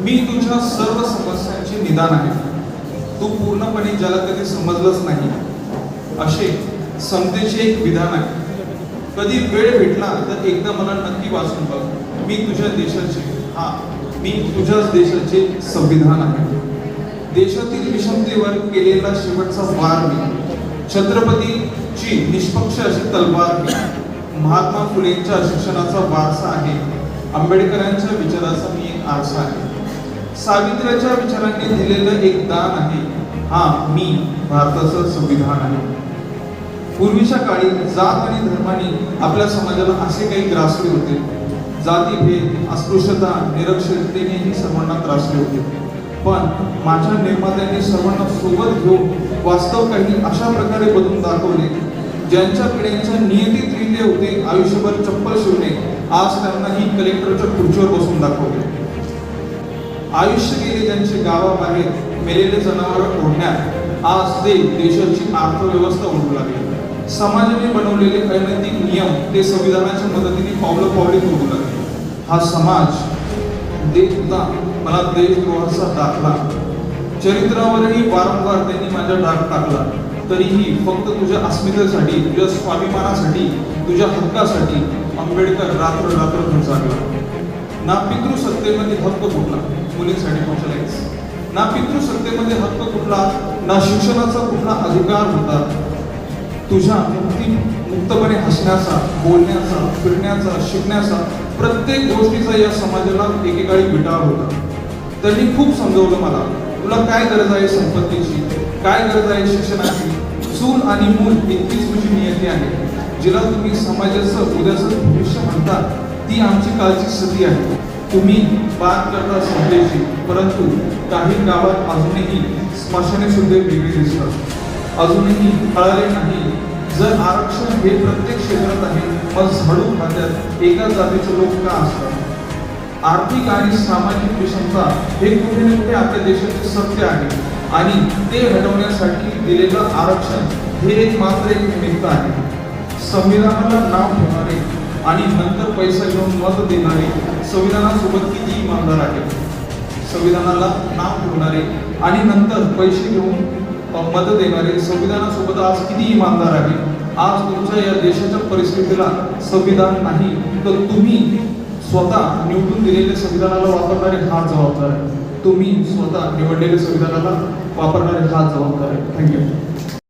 मी तुझ्या सर्व समस्यांचे निदान आहे. तू पूर्णपणे ज्याला कधी समजलंच नाही. असे समतेचे एक विधान आहे. कधी वेळ भेटला तर एकदा मला नक्की वाचून बघ. मी तुझ्या देशाचे हा मी तुझ्याच देशाचे संविधान आहे. देशातील विषमतेवर केलेला शेवटचा वार मी. छत्रपतीची निष्पक्ष अशी तलवार मी. महात्मा फुलेंच्या शिक्षणाचा वारसा आहे. आंबेडकरांच्या विचाराचा मी एक आरसा आहे. सावित्र्याच्या विचारांनी दिलेलं एक दान आहे. हा मी भारताचं संविधान आहे. पूर्वीच्या काळी जात आणि धर्माने आपल्या समाजाला असे काही ग्रासले होते. जातीभेद अस्पृश्यता निरक्षरतेनेही सर्वांना त्रासले होते. पण माझ्या निर्मात्याने सर्वांना सोबत घेऊन वास्तव काही अशा प्रकारे बदलून दाखवले ज्यांच्या पिढ्यांच्या नियतीत लिहिले होते आयुष्यभर चप्पल शिवणे आज त्यांनाही कलेक्टरच्या खुर्चीवर बसून दाखवले. आयुष्य गेले त्यांचे गावाबाहेर मेलेले जनावर ओढण्यात. आज ते देशाची अर्थव्यवस्था ओढू लागली. समाजाने बनवलेले अनैतिक नियम ते संविधानाच्या मदतीने पावलं पावले होऊ लागले. हा समाज देखता मला देशद्रोहाचा दाखला. चरित्रावरही वारंवार त्यांनी माझा डाग टाकला. तरीही फक्त तुझ्या अस्मितेसाठी तुझ्या स्वाभिमानासाठी तुझ्या हक्कासाठी आंबेडकर रात्र रात्र जागला ना पितृसत्तेमध्ये हक्क कुठला मुलींसाठी कौशल्याच ना पितृसत्तेमध्ये हक्क कुठला ना शिक्षणाचा कुठला अधिकार होता. तुझ्या मुक्ती मुक्तपणे हसण्याचा बोलण्याचा फिरण्याचा शिकण्याचा प्रत्येक गोष्टीचा या समाजाला एकेकाळी विटाळ होता. त्यांनी खूप समजवलं मला तुला काय गरज आहे संपत्तीची काय गरज आहे शिक्षणाची? चूल आणि मूल इतकीच तुझी नियती आहे. जिला तुम्ही समाजाचं उद्याचं भविष्य म्हणता ती आमची काळची स्थिती आहे. तुम्ही बात करता समजेची परंतु काही गावात अजूनही स्मशाने सुद्धा वेगळी दिसतात. अजूनही कळाले नाही. जर आरक्षण हे प्रत्येक क्षेत्रात आहे मग झाडू खात्यात एका जातीचे लोक का असतात? आर्थिक आणि सामाजिक विषमता हे कुठे ना कुठे आपल्या देशाचे सत्य आहे आणि ते हटवण्यासाठी दिलेलं आरक्षण हे एक मात्र एक निमित्त आहे. संविधानाला नाव ठेवणारे आणि नंतर पैसा घेऊन मत देणारे संविधानासोबत किती इमानदार आहे संविधानाला नाव ठेवणारे आणि नंतर पैसे घेऊन मत देणारे संविधानासोबत आज किती इमानदार आहे आज तुमच्या या देशाच्या परिस्थितीला संविधान नाही तर तुम्ही स्वतः निवडून दिलेल्या संविधानाला वापरणारे हा जबाबदार आहे. तुम्ही स्वतः निवडलेल्या संविधानाला वापरणारे हा जबाबदार आहे. थँक्यू